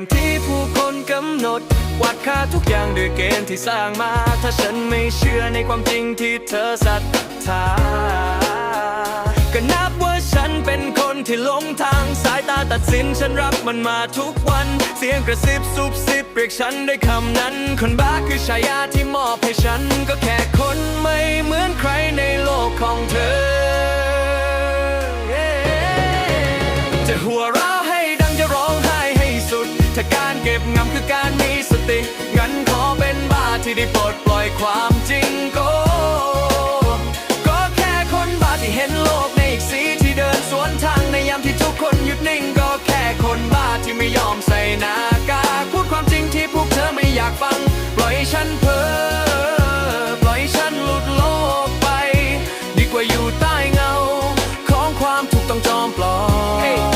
มที่ผู้คนกำหนดวัดค่าทุกอย่างด้วยเกณฑ์ที่สร้างมา ถ้าฉันไม่เชื่อในความจริงที่เธอศรัทธาก็นับว่าฉันเป็นคนที่หลงทางสายตาตัดสินฉันรับมันมาทุกวัน เสียงกระซิบซุบซิบเรียกฉันด้วยคำนั้น คนบ้าคือฉายาที่มอบให้ฉัน ก็แค่คนไม่เหมือนใครในโลกของเธอ ถ้าการเก็บงำคือการมีสติ งั้นขอเป็นบ้าที่ได้ปลดปล่อยความจริงก็ก็แค่คนบ้าที่เห็นโลกในอีกสีที่เดินสวนทางในยามที่ทุกคนหยุดนิ่ง ก็แค่คนบ้าที่ไม่ยอมใส่หน้ากากพูดความจริงที่พวกเธอไม่อยากฟัง ปล่อยฉันเพ้อปล่อยให้ฉันหลุดโลกไป ดีกว่าอยู่ใต้เงา ของความถูกต้องจอมปลอม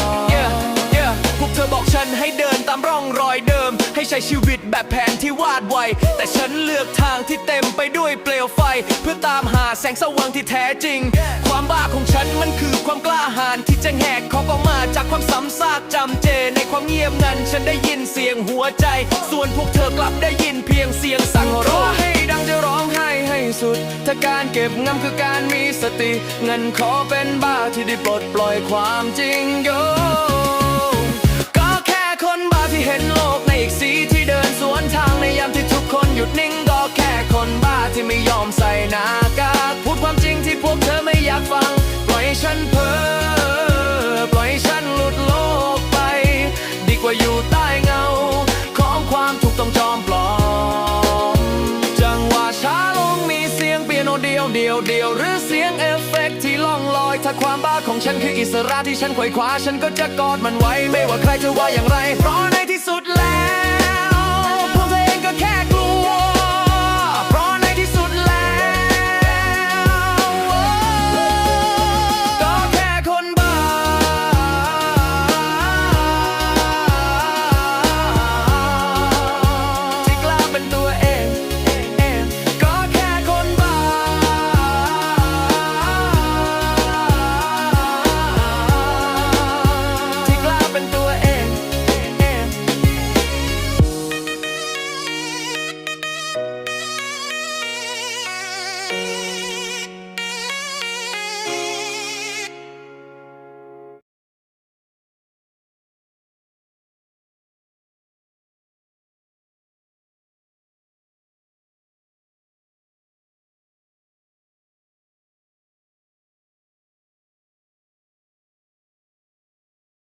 ธอบอกฉันให้เดินตามร่องรอยเดิม ให้ใช้ชีวิตแบบแผนที่วาดไว้ แต่ฉันเลือกทางที่เต็มไปด้วยเปลวไฟ เพื่อตามหาแสงสว่างที่แท้จริง ความบ้าของฉันมันคือความกล้าหาญที่จะแหกขอบออกมาจากความซ้ำซากจำเจ ในความเงียบนั้นฉันได้ยินเสียงหัวใจ ส่วนพวกเธอกลับได้ยินเพียงเสียงสั่งร้องให้ดังจะร้องไห้ให้สุด ถ้าการเก็บงำคือการมีสติ เงินขอเป็นบ้าที่ได้ปลดปล่อยความจริงโย อมใส่หน้ากากพูดความจริงที่พวกเธอไม่อยากฟัง ปล่อยฉันเพ้อปล่อยฉันหลุดโลกไป ดีกว่าอยู่ใต้เงา ของความถูกต้องจอมปลอม จังหวะช้าลงมีเสียงเปียโนเดียวเดียวเดียวหรือเสียงเอฟเฟกต์ที่ล่องลอย ถ้าความบ้าของฉันคืออิสระที่ฉันไขว่คว้า ฉันก็จะกอดมันไว้ไม่ว่าใครจะว่าอย่าง